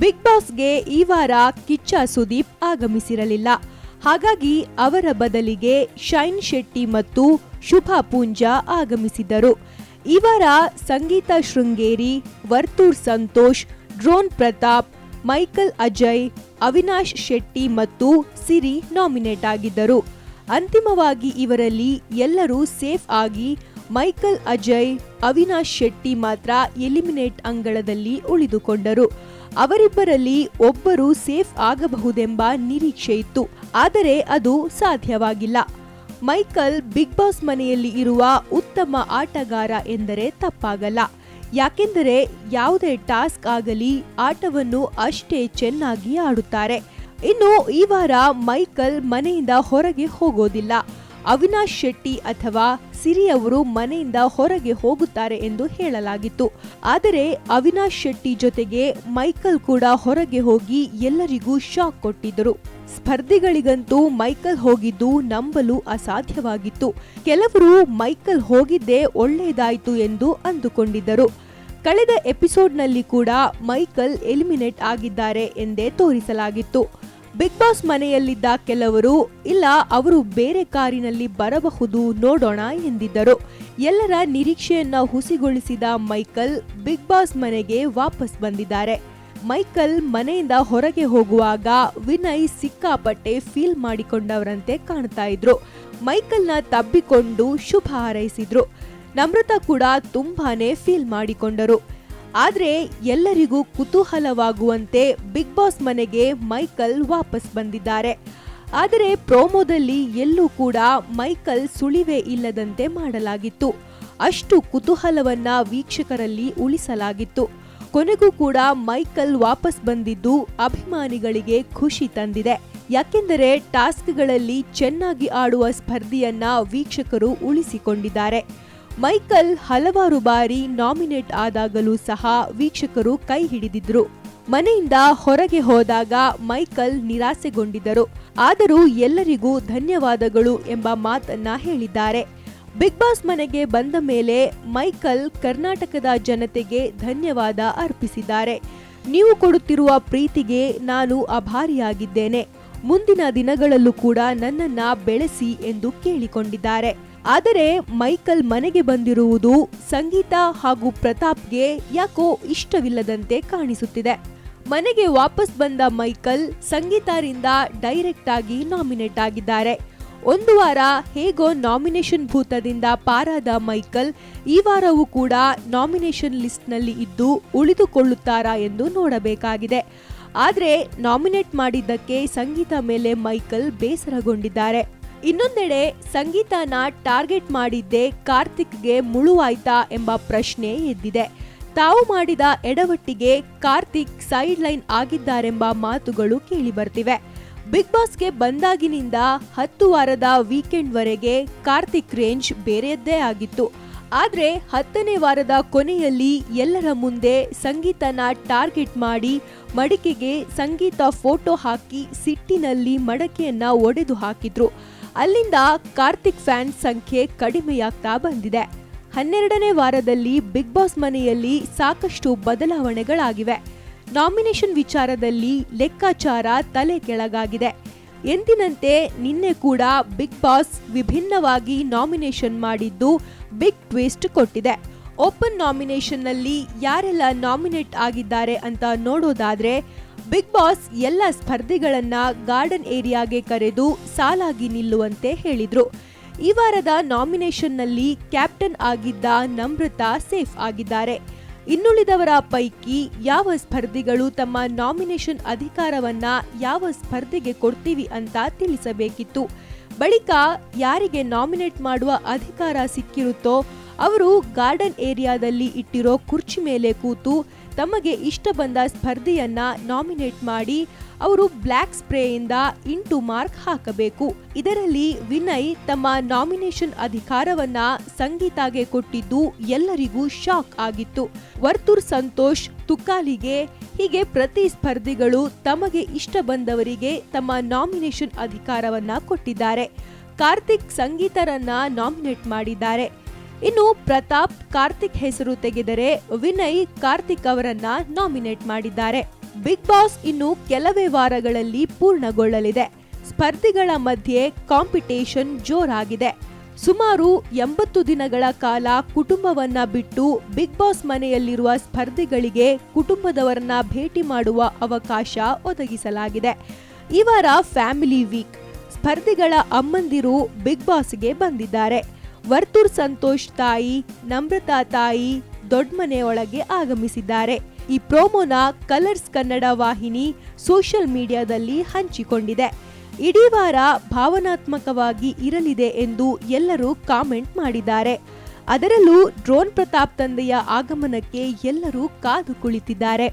Big ಬಾಸ್ಗೆ ಈ ವಾರ ಕಿಚ್ಚ ಸುದೀಪ್ ಆಗಮಿಸಿರಲಿಲ್ಲ. ಹಾಗಾಗಿ ಅವರ ಬದಲಿಗೆ ಶೈನ್ ಶೆಟ್ಟಿ ಮತ್ತು ಶುಭಾ ಪೂಂಜಾ ಆಗಮಿಸಿದ್ದರು. ಈ ವಾರ ಸಂಗೀತ ಶೃಂಗೇರಿ, ವರ್ತೂರ್ ಸಂತೋಷ್, ಡ್ರೋನ್ ಪ್ರತಾಪ್, ಮೈಕಲ್ ಅಜಯ್, ಅವಿನಾಶ್ ಶೆಟ್ಟಿ ಮತ್ತು ಸಿರಿ ನಾಮಿನೇಟ್ ಆಗಿದ್ದರು. ಅಂತಿಮವಾಗಿ ಇವರಲ್ಲಿ ಎಲ್ಲರೂ ಸೇಫ್ ಆಗಿ ಮೈಕಲ್ ಅಜಯ್, ಅವಿನಾಶ್ ಶೆಟ್ಟಿ ಮಾತ್ರ ಎಲಿಮಿನೇಟ್ ಅಂಗಳದಲ್ಲಿ ಉಳಿದುಕೊಂಡರು. ಅವರಿಬ್ಬರಲ್ಲಿ ಒಬ್ಬರು ಸೇಫ್ ಆಗಬಹುದೆಂಬ ನಿರೀಕ್ಷೆ ಇತ್ತು. ಆದರೆ ಅದು ಸಾಧ್ಯವಾಗಿಲ್ಲ. ಮೈಕಲ್ ಬಿಗ್ ಬಾಸ್ ಮನೆಯಲ್ಲಿ ಇರುವ ಉತ್ತಮ ಆಟಗಾರ ಎಂದರೆ ತಪ್ಪಾಗಲ್ಲ. ಯಾಕೆಂದರೆ ಯಾವುದೇ ಟಾಸ್ಕ್ ಆಗಲಿ ಆಟವನ್ನು ಅಷ್ಟೇ ಚೆನ್ನಾಗಿ ಆಡುತ್ತಾರೆ. ಇನ್ನು ಈ ವಾರ ಮೈಕಲ್ ಮನೆಯಿಂದ ಹೊರಗೆ ಹೋಗೋದಿಲ್ಲ. ಅವಿನಾಶ್ ಶೆಟ್ಟಿ ಅಥವಾ ಸಿರಿ ಅವರು ಮನೆಯಿಂದ ಹೊರಗೆ ಹೋಗುತ್ತಾರೆ ಎಂದು ಹೇಳಲಾಗಿತ್ತು. ಆದರೆ ಅವಿನಾಶ್ ಶೆಟ್ಟಿ ಜೊತೆಗೆ ಮೈಕಲ್ ಕೂಡ ಹೊರಗೆ ಹೋಗಿ ಎಲ್ಲರಿಗೂ ಶಾಕ್ ಕೊಟ್ಟಿದ್ದರು. ಸ್ಪರ್ಧಿಗಳಿಗಂತೂ ಮೈಕಲ್ ಹೋಗಿದ್ದು ನಂಬಲು ಅಸಾಧ್ಯವಾಗಿತ್ತು. ಕೆಲವರು ಮೈಕಲ್ ಹೋಗಿದ್ದೇ ಒಳ್ಳೆಯದಾಯಿತು ಎಂದು ಅಂದುಕೊಂಡಿದ್ದರು. ಕಳೆದ ಎಪಿಸೋಡ್ನಲ್ಲಿ ಕೂಡ ಮೈಕಲ್ ಎಲಿಮಿನೇಟ್ ಆಗಿದ್ದಾರೆ ಎಂದೇ ತೋರಿಸಲಾಗಿತ್ತು. ಬಿಗ್ ಬಾಸ್ ಮನೆಯಲ್ಲಿದ್ದ ಕೆಲವರು, ಇಲ್ಲ, ಅವರು ಬೇರೆ ಕಾರಿನಲ್ಲಿ ಬರಬಹುದು ನೋಡೋಣ ಎಂದಿದ್ದರು. ಎಲ್ಲರ ನಿರೀಕ್ಷೆಯನ್ನ ಹುಸಿಗೊಳಿಸಿದ ಮೈಕಲ್ ಬಿಗ್ ಬಾಸ್ ಮನೆಗೆ ವಾಪಸ್ ಬಂದಿದ್ದಾರೆ. ಮೈಕಲ್ ಮನೆಯಿಂದ ಹೊರಗೆ ಹೋಗುವಾಗ ವಿನಯ್ ಸಿಕ್ಕಾಪಟ್ಟೆ ಫೀಲ್ ಮಾಡಿಕೊಂಡವರಂತೆ ಕಾಣ್ತಾ ಇದ್ರು. ಮೈಕಲ್ನ ತಬ್ಬಿಕೊಂಡು ಶುಭ ಹಾರೈಸಿದ್ರು. ನಮ್ರತಾ ಕೂಡ ತುಂಬಾನೇ ಫೀಲ್ ಮಾಡಿಕೊಂಡರು. ಆದ್ರೆ ಎಲ್ಲರಿಗೂ ಕುತೂಹಲವಾಗುವಂತೆ ಬಿಗ್ ಬಾಸ್ ಮನೆಗೆ ಮೈಕಲ್ ವಾಪಸ್ ಬಂದಿದ್ದಾರೆ. ಆದರೆ ಪ್ರೋಮೋದಲ್ಲಿ ಎಲ್ಲೂ ಕೂಡ ಮೈಕಲ್ ಸುಳಿವೇ ಇಲ್ಲದಂತೆ ಮಾಡಲಾಗಿತ್ತು. ಅಷ್ಟು ಕುತೂಹಲವನ್ನ ವೀಕ್ಷಕರಲ್ಲಿ ಉಳಿಸಲಾಗಿತ್ತು. ಕೊನೆಗೂ ಕೂಡ ಮೈಕಲ್ ವಾಪಸ್ ಬಂದಿದ್ದು ಅಭಿಮಾನಿಗಳಿಗೆ ಖುಷಿ ತಂದಿದೆ. ಯಾಕೆಂದರೆ ಟಾಸ್ಕ್ಗಳಲ್ಲಿ ಚೆನ್ನಾಗಿ ಆಡುವ ಸ್ಪರ್ಧಿಯನ್ನ ವೀಕ್ಷಕರು ಉಳಿಸಿಕೊಂಡಿದ್ದಾರೆ. ಮೈಕಲ್ ಹಲವಾರು ಬಾರಿ ನಾಮಿನೇಟ್ ಆದಾಗಲೂ ಸಹ ವೀಕ್ಷಕರು ಕೈ ಹಿಡಿದಿದ್ರು. ಮನೆಯಿಂದ ಹೊರಗೆ ಹೋದಾಗ ಮೈಕಲ್ ನಿರಾಸೆಗೊಂಡಿದ್ದರು. ಆದರೂ ಎಲ್ಲರಿಗೂ ಧನ್ಯವಾದಗಳು ಎಂಬ ಮಾತನ್ನ ಹೇಳಿದ್ದಾರೆ. ಬಿಗ್ ಬಾಸ್ ಮನೆಗೆ ಬಂದ ಮೇಲೆ ಮೈಕಲ್ ಕರ್ನಾಟಕದ ಜನತೆಗೆ ಧನ್ಯವಾದ ಅರ್ಪಿಸಿದ್ದಾರೆ. ನೀವು ಕೊಡುತ್ತಿರುವ ಪ್ರೀತಿಗೆ ನಾನು ಅಭಾರಿಯಾಗಿದ್ದೇನೆ. ಮುಂದಿನ ದಿನಗಳಲ್ಲೂ ಕೂಡ ನನ್ನನ್ನ ಬೆಳೆಸಿ ಎಂದು ಕೇಳಿಕೊಂಡಿದ್ದಾರೆ. ಆದರೆ ಮೈಕಲ್ ಮನೆಗೆ ಬಂದಿರುವುದು ಸಂಗೀತ ಹಾಗೂ ಪ್ರತಾಪ್ಗೆ ಯಾಕೋ ಇಷ್ಟವಿಲ್ಲದಂತೆ ಕಾಣಿಸುತ್ತಿದೆ. ಮನೆಗೆ ವಾಪಸ್ ಬಂದ ಮೈಕಲ್ ಸಂಗೀತರಿಂದ ಡೈರೆಕ್ಟ್ ಆಗಿ ನಾಮಿನೇಟ್ ಆಗಿದ್ದಾರೆ. ಒಂದು ವಾರ ಹೇಗೋ ನಾಮಿನೇಷನ್ ಭೂತದಿಂದ ಪಾರಾದ ಮೈಕಲ್ ಈ ವಾರವೂ ಕೂಡ ನಾಮಿನೇಷನ್ ಲಿಸ್ಟ್ನಲ್ಲಿ ಇದ್ದು ಉಳಿದುಕೊಳ್ಳುತ್ತಾರಾ ಎಂದು ನೋಡಬೇಕಾಗಿದೆ. ಆದರೆ ನಾಮಿನೇಟ್ ಮಾಡಿದ್ದಕ್ಕೆ ಸಂಗೀತ ಮೇಲೆ ಮೈಕಲ್ ಬೇಸರಗೊಂಡಿದ್ದಾರೆ. ಇನ್ನೊಂದೆಡೆ ಸಂಗೀತನ ಟಾರ್ಗೆಟ್ ಮಾಡಿದ್ದೇ ಕಾರ್ತಿಕ್ಗೆ ಮುಳುವಾಯ್ತಾ ಎಂಬ ಪ್ರಶ್ನೆ ಎದ್ದಿದೆ. ತಾವು ಮಾಡಿದ ಎಡವಟ್ಟಿಗೆ ಕಾರ್ತಿಕ್ ಸೈಡ್ ಲೈನ್ ಆಗಿದ್ದಾರೆಂಬ ಮಾತುಗಳು ಕೇಳಿಬರ್ತಿವೆ. ಬಿಗ್ ಬಾಸ್ಗೆ ಬಂದಾಗಿನಿಂದ ಹತ್ತು ವಾರದ ವೀಕೆಂಡ್ ವರೆಗೆ ಕಾರ್ತಿಕ್ ರೇಂಜ್ ಬೇರೆಯದ್ದೇ ಆಗಿತ್ತು. ಆದರೆ ಹತ್ತನೇ ವಾರದ ಕೊನೆಯಲ್ಲಿ ಎಲ್ಲರ ಮುಂದೆ ಸಂಗೀತನ ಟಾರ್ಗೆಟ್ ಮಾಡಿ ಮಡಿಕೆಗೆ ಸಂಗೀತ ಫೋಟೋ ಹಾಕಿ ಸಿಟ್ಟಿನಲ್ಲಿ ಮಡಕೆಯನ್ನು ಒಡೆದು ಹಾಕಿದ್ರು. ಅಲ್ಲಿಂದ ಕಾರ್ತಿಕ್ ಫ್ಯಾನ್ ಸಂಖ್ಯೆ ಕಡಿಮೆಯಾಗ್ತಾ ಬಂದಿದೆ. ಹನ್ನೆರಡನೇ ವಾರದಲ್ಲಿ ಬಿಗ್ ಬಾಸ್ ಮನೆಯಲ್ಲಿ ಸಾಕಷ್ಟು ಬದಲಾವಣೆಗಳಾಗಿವೆ. ನಾಮಿನೇಷನ್ ವಿಚಾರದಲ್ಲಿ ಲೆಕ್ಕಾಚಾರ ತಲೆ ಕೆಳಗಾಗಿದೆ. ಎಂದಿನಂತೆ ನಿನ್ನೆ ಕೂಡ ಬಿಗ್ ಬಾಸ್ ವಿಭಿನ್ನವಾಗಿ ನಾಮಿನೇಷನ್ ಮಾಡಿದ್ದು ಬಿಗ್ ಟ್ವಿಸ್ಟ್ ಕೊಟ್ಟಿದೆ. ಓಪನ್ ನಾಮಿನೇಷನ್ನಲ್ಲಿ ಯಾರೆಲ್ಲ ನಾಮಿನೇಟ್ ಆಗಿದ್ದಾರೆ ಅಂತ ನೋಡೋದಾದ್ರೆ ಬಿಗ್ ಬಾಸ್ ಎಲ್ಲ ಸ್ಪರ್ಧಿಗಳನ್ನ ಗಾರ್ಡನ್ ಏರಿಯಾಗೆ ಕರೆದು ಸಾಲಾಗಿ ನಿಲ್ಲುವಂತೆ ಹೇಳಿದ್ರು. ಈ ವಾರದ ನಾಮಿನೇಷನ್ನಲ್ಲಿ ಕ್ಯಾಪ್ಟನ್ ಆಗಿದ್ದ ನಮ್ರತಾ ಸೇಫ್ ಆಗಿದ್ದಾರೆ. ಇನ್ನುಳಿದವರ ಪೈಕಿ ಯಾವ ಸ್ಪರ್ಧಿಗಳು ತಮ್ಮ ನಾಮಿನೇಷನ್ ಅಧಿಕಾರವನ್ನ ಯಾವ ಸ್ಪರ್ಧೆಗೆ ಕೊಡ್ತೀವಿ ಅಂತ ತಿಳಿಸಬೇಕಿತ್ತು. ಬಳಿಕ ಯಾರಿಗೆ ನಾಮಿನೇಟ್ ಮಾಡುವ ಅಧಿಕಾರ ಸಿಕ್ಕಿರುತ್ತೋ ಅವರು ಗಾರ್ಡನ್ ಏರಿಯಾದಲ್ಲಿ ಇಟ್ಟಿರೋ ಕುರ್ಚಿ ಮೇಲೆ ಕೂತು ತಮಗೆ ಇಷ್ಟ ಬಂದ ಸ್ಪರ್ಧೆಯನ್ನ ನಾಮಿನೇಟ್ ಮಾಡಿ ಅವರು ಬ್ಲ್ಯಾಕ್ ಸ್ಪ್ರೇಯಿಂದ ಇಂಟು ಮಾರ್ಕ್ ಹಾಕಬೇಕು. ಇದರಲ್ಲಿ ವಿನಯ್ ತಮ್ಮ ನಾಮಿನೇಷನ್ ಅಧಿಕಾರವನ್ನ ಸಂಗೀತಾಗೆ ಕೊಟ್ಟಿದ್ದು ಎಲ್ಲರಿಗೂ ಶಾಕ್ ಆಗಿತ್ತು. ವರ್ತೂರ್ ಸಂತೋಷ್ ತುಕಾಲಿಗೆ ಹೀಗೆ ಪ್ರತಿ ಸ್ಪರ್ಧಿಗಳು ತಮಗೆ ಇಷ್ಟ ಬಂದವರಿಗೆ ತಮ್ಮ ನಾಮಿನೇಷನ್ ಅಧಿಕಾರವನ್ನ ಕೊಟ್ಟಿದ್ದಾರೆ. ಕಾರ್ತಿಕ್ ಸಂಗೀತರನ್ನ ನಾಮಿನೇಟ್ ಮಾಡಿದ್ದಾರೆ. ಇನ್ನು ಪ್ರತಾಪ್ ಕಾರ್ತಿಕ್ ಹೆಸರು ತೆಗೆದರೆ ವಿನಯ್ ಕಾರ್ತಿಕ್ ಅವರನ್ನ ನಾಮಿನೇಟ್ ಮಾಡಿದ್ದಾರೆ. ಬಿಗ್ ಬಾಸ್ ಇನ್ನು ಕೆಲವೇ ವಾರಗಳಲ್ಲಿ ಪೂರ್ಣಗೊಳ್ಳಲಿದೆ. ಸ್ಪರ್ಧಿಗಳ ಮಧ್ಯೆ ಕಾಂಪಿಟೇಷನ್ ಜೋರಾಗಿದೆ. ಸುಮಾರು ಎಂಬತ್ತು ದಿನಗಳ ಕಾಲ ಕುಟುಂಬವನ್ನ ಬಿಟ್ಟು ಬಿಗ್ ಬಾಸ್ ಮನೆಯಲ್ಲಿರುವ ಸ್ಪರ್ಧಿಗಳಿಗೆ ಕುಟುಂಬದವರನ್ನ ಭೇಟಿ ಮಾಡುವ ಅವಕಾಶ ಒದಗಿಸಲಾಗಿದೆ. ಈ ವಾರ ಫ್ಯಾಮಿಲಿ ವೀಕ್. ಸ್ಪರ್ಧಿಗಳ ಅಮ್ಮಂದಿರು ಬಿಗ್ ಬಾಸ್ಗೆ ಬಂದಿದ್ದಾರೆ. ವರ್ತೂರ್ ಸಂತೋಷ್ ತಾಯಿ, ನಮ್ರತಾ ತಾಯಿ ದೊಡ್ಮನೆ ಒಳಗೆ ಆಗಮಿಸಿದ್ದಾರೆ. ಈ ಪ್ರೋಮೋನ ಕಲರ್ಸ್ ಕನ್ನಡ ವಾಹಿನಿ ಸೋಷಿಯಲ್ ಮೀಡಿಯಾದಲ್ಲಿ ಹಂಚಿಕೊಂಡಿದೆ. ಇಡೀ ವಾರ ಭಾವನಾತ್ಮಕವಾಗಿ ಇರಲಿದೆ ಎಂದು ಎಲ್ಲರೂ ಕಾಮೆಂಟ್ ಮಾಡಿದ್ದಾರೆ. ಅದರಲ್ಲೂ ಡ್ರೋನ್ ಪ್ರತಾಪ್ ತಂದೆಯ ಆಗಮನಕ್ಕೆ ಎಲ್ಲರೂ ಕಾದು ಕುಳಿತಿದ್ದಾರೆ.